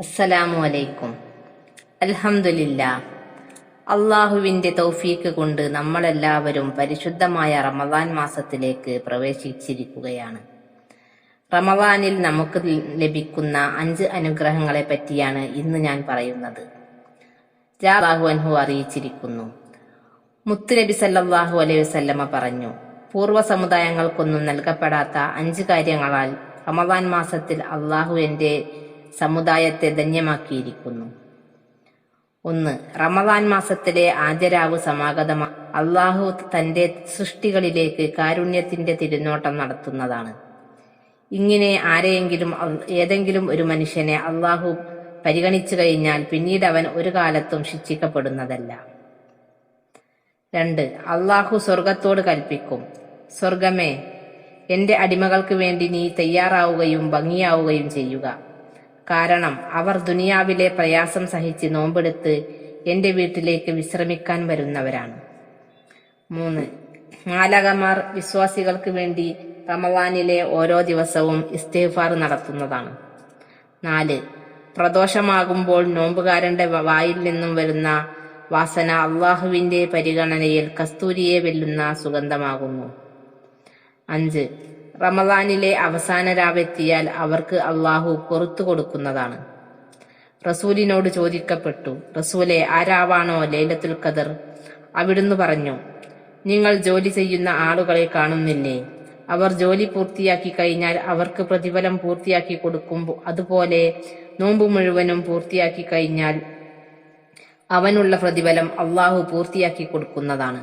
അസ്സലാമു അലൈക്കും. അൽഹംദുലില്ല. അള്ളാഹുവിന്റെ തൗഫീക്ക് കൊണ്ട് നമ്മളെല്ലാവരും പരിശുദ്ധമായ റമദാൻ മാസത്തിലേക്ക് പ്രവേശിച്ചിരിക്കുകയാണ്. റമദാനിൽ നമുക്ക് ലഭിക്കുന്ന അഞ്ച് അനുഗ്രഹങ്ങളെ പറ്റിയാണ് ഇന്ന് ഞാൻ പറയുന്നത്. ജാബാഹു അൻഹു അറിയിച്ചിരിക്കുന്നു. മുത്തുനബി സല്ലാഹു അലൈഹി വസല്ലമ പറഞ്ഞു പൂർവ സമുദായങ്ങൾക്കൊന്നും നൽകപ്പെടാത്ത അഞ്ച് കാര്യങ്ങളാൽ റമദാൻ മാസത്തിൽ അള്ളാഹു എന്റെ സമുദായത്തെ ധന്യമാക്കിയിരിക്കുന്നു. ഒന്ന് റമദാൻ മാസത്തിലെ ആദ്യരാവ് സമാഗതമാ അള്ളാഹു തന്റെ സൃഷ്ടികളിലേക്ക് കാരുണ്യത്തിന്റെ തിരുനോട്ടം നടത്തുന്നതാണ്. ഇങ്ങനെ ആരെയെങ്കിലും ഏതെങ്കിലും ഒരു മനുഷ്യനെ അള്ളാഹു പരിഗണിച്ചു കഴിഞ്ഞാൽ പിന്നീട് അവൻ ഒരു കാലത്തും ശിക്ഷിക്കപ്പെടുന്നതല്ല. രണ്ട് അള്ളാഹു സ്വർഗത്തോട് കൽപ്പിക്കും. സ്വർഗമേ എന്റെ അടിമകൾക്ക് വേണ്ടി നീ തയ്യാറാവുകയും ഭംഗിയാവുകയും ചെയ്യുക. കാരണം അവർ ദുനിയാവിലെ പ്രയാസം സഹിച്ച് നോമ്പെടുത്ത് എന്റെ വീട്ടിലേക്ക് വിശ്രമിക്കാൻ വരുന്നവരാണ്. മൂന്ന് മാലകമാർ വിശ്വാസികൾക്ക് വേണ്ടി റമവാനിലെ ഓരോ ദിവസവും ഇസ്തേഫാർ നടത്തുന്നതാണ്. നാല് പ്രദോഷമാകുമ്പോൾ നോമ്പുകാരന്റെ വായിൽ നിന്നും വരുന്ന വാസന അള്ളാഹുവിന്റെ പരിഗണനയിൽ കസ്തൂരിയെ വെല്ലുന്ന സുഗന്ധമാകുന്നു. അഞ്ച് റമദാനിലെ അവസാന രാവെത്തിയാൽ അവർക്ക് അള്ളാഹു പുറത്തു കൊടുക്കുന്നതാണ്. റസൂലിനോട് ചോദിക്കപ്പെട്ടു റസൂലെ ആരാവാണോ ലൈലത്തുൽ ഖദർ? അവിടുന്ന് പറഞ്ഞു നിങ്ങൾ ജോലി ചെയ്യുന്ന ആളുകളെ കാണുന്നില്ലേ? അവർ ജോലി പൂർത്തിയാക്കി കഴിഞ്ഞാൽ അവർക്ക് പ്രതിഫലം പൂർത്തിയാക്കി കൊടുക്കും. അതുപോലെ നോമ്പ് മുഴുവനും പൂർത്തിയാക്കി കഴിഞ്ഞാൽ അവനുള്ള പ്രതിഫലം അള്ളാഹു പൂർത്തിയാക്കി കൊടുക്കുന്നതാണ്.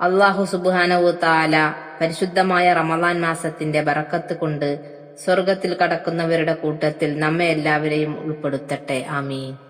അള്ളാഹു സുബാനവു താല പരിശുദ്ധമായ റമദാൻ മാസത്തിന്റെ ബറക്കത്ത് കൊണ്ട് സ്വർഗത്തിൽ കടക്കുന്നവരുടെ കൂട്ടത്തിൽ നമ്മെ എല്ലാവരെയും ഉൾപ്പെടുത്തട്ടെ. ആമീൻ.